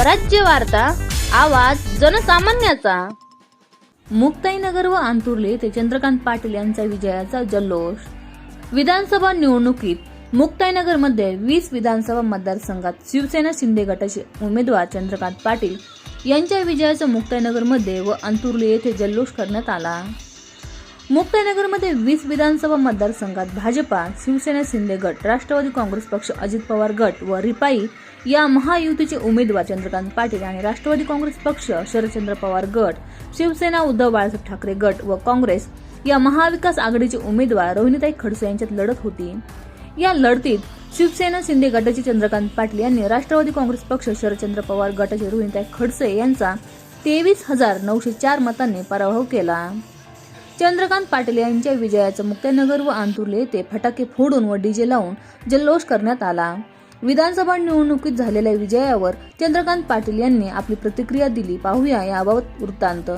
स्वराज्य वार्ता आवाज जनसामान्याचा. मुक्ताईनगर व आंतुर्ले ते चंद्रकांत पाटील यांचा विजयाचा जल्लोष. विधानसभा निवडणुकीत मुक्ताईनगरमध्ये वीस विधानसभा मतदारसंघात शिवसेना शिंदे गटाचे उमेदवार चंद्रकांत पाटील यांच्या विजयाचा मुक्ताईनगरमध्ये व अंतुर्ले येथे जल्लोष करण्यात आला. मुक्ताईनगरमध्ये वीस विधानसभा मतदारसंघात भाजपा शिवसेना शिंदे गट राष्ट्रवादी काँग्रेस पक्ष अजित पवार गट व रिपाई या महायुतीचे उमेदवार चंद्रकांत पाटील आणि राष्ट्रवादी काँग्रेस पक्ष शरदचंद्र पवार गट शिवसेना उद्धव बाळासाहेब ठाकरे गट व काँग्रेस या महाविकास आघाडीचे उमेदवार रोहिणीताई खडसे यांच्यात लढत होती. या लढतीत शिवसेना शिंदे गटाचे चंद्रकांत पाटील यांनी राष्ट्रवादी काँग्रेस पक्ष शरदचंद्र पवार गटाचे रोहिणीताई खडसे यांचा तेवीस हजार नऊशे चार मतांनी पराभव केला. चंद्रकांत पाटील यांच्या विजयाचं मुक्ताईनगर व आंतुर्ले येथे फटाके फोडून व डीजे लावून जल्लोष करण्यात आला. विधानसभा निवडणुकीत झालेल्या विजयावर चंद्रकांत पाटील यांनी आपली प्रतिक्रिया दिली. पाहूया याबाबत वृत्तांत.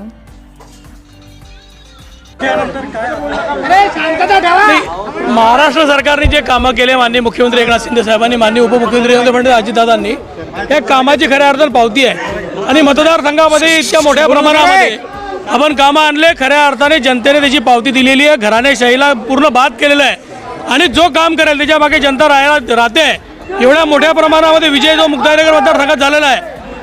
महाराष्ट्र सरकारने जे कामं केले माननीय मुख्यमंत्री एकनाथ शिंदे साहेबांनी माननीय उपमुख्यमंत्री देवेंद्र फडणवीस अजितदादांनी या कामाची खऱ्या अर्थानं पावती आहे. आणि मतदारसंघामध्ये इतक्या मोठ्या प्रमाणामध्ये आपण कामं आणले खऱ्या अर्थाने जनतेने त्याची पावती दिलेली आहे घराणेशाहीला पूर्ण बाद केलेलं आहे. आणि जो काम करेल त्याच्यामागे जनता राहायला राहते. एवढ्या मोठ्या प्रमाणामध्ये विजय जो मुक्ताईनगर मतदारसंघात झालेला आहे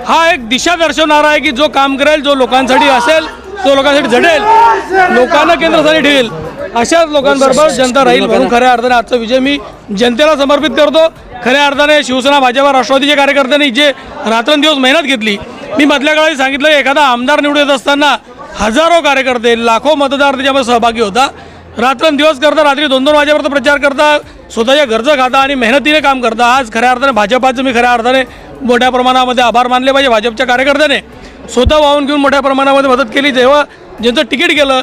हा एक दिशा दर्शवणारा आहे की जो काम करेल जो लोकांसाठी असेल तो लोकांसाठी झडेल लोकांना केंद्रस्थानी ठेवेल. अशाच लोकांबरोबर जनता राहील म्हणून खऱ्या अर्थाने आजचा विजय मी जनतेला समर्पित करतो. खऱ्या अर्थाने शिवसेना भाजपा राष्ट्रवादीच्या कार्यकर्त्यांनी जे रात्रंदिवस मेहनत घेतली मी मधल्या काळात सांगितलं एखादा आमदार निवडून येत असताना हजारो कार्यकर्ते लाखो मतदार त्याच्यामध्ये सहभागी होता. रात्रंदिवस करता रात्री दोन दोन वाजेपर्यंत प्रचार करता स्वतःच्या घरचं खाता आणि मेहनतीने काम करता. आज खऱ्या अर्थाने भाजपाचं मी खऱ्या अर्थाने मोठ्या प्रमाणामध्ये आभार मानले पाहिजे भाजपच्या कार्यकर्त्याने. स्वतः वाहून घेऊन मोठ्या प्रमाणामध्ये मदत केली. जेव्हा ज्यांचं तिकीट गेलं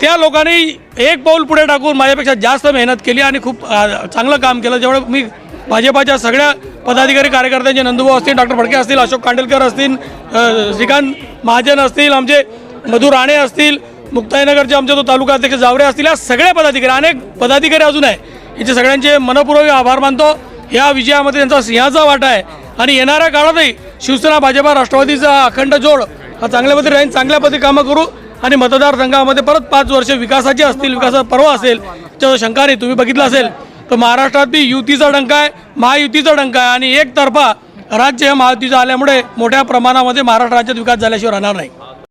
त्या लोकांनी एक पाऊल पुढे टाकून माझ्यापेक्षा जास्त मेहनत केली आणि खूप चांगलं काम केलं. जेवढं मी भाजपाच्या सगळ्या पदाधिकारी कार्यकर्त्यांचे नंदुभाऊ असतील डॉक्टर फडके असतील अशोक कांडेलकर असतील श्रीकांत महाजन असतील आमचे मधु राणे असतील मुक्ताईनगरचे आमच्या तो तालुका अध्यक्ष जावरे असतील या सगळ्या पदाधिकारी अनेक पदाधिकारी अजून आहे. याचे सगळ्यांचे मनपूर्वक आभार मानतो. या विजयामध्ये त्यांचा सिंहाचा वाटा आहे. आणि येणाऱ्या काळातही शिवसेना भाजपा राष्ट्रवादीचा अखंड जोड हा चांगल्या पद्धती राहील चांगल्या पद्धती कामं करू. आणि मतदारसंघामध्ये परत पाच वर्ष विकासाचे असतील विकासाचा पर्व असेल त्याचा शंका नाही तुम्ही बघितलं असेल तर महाराष्ट्रात बी युतीचा डंका आहे महायुतीचा डंका आहे. आणि एकतर्फा राज्य हे महायुतीचं आल्यामुळे मोठ्या प्रमाणामध्ये महाराष्ट्र राज्यात विकास झाल्याशिवाय राहणार नाही.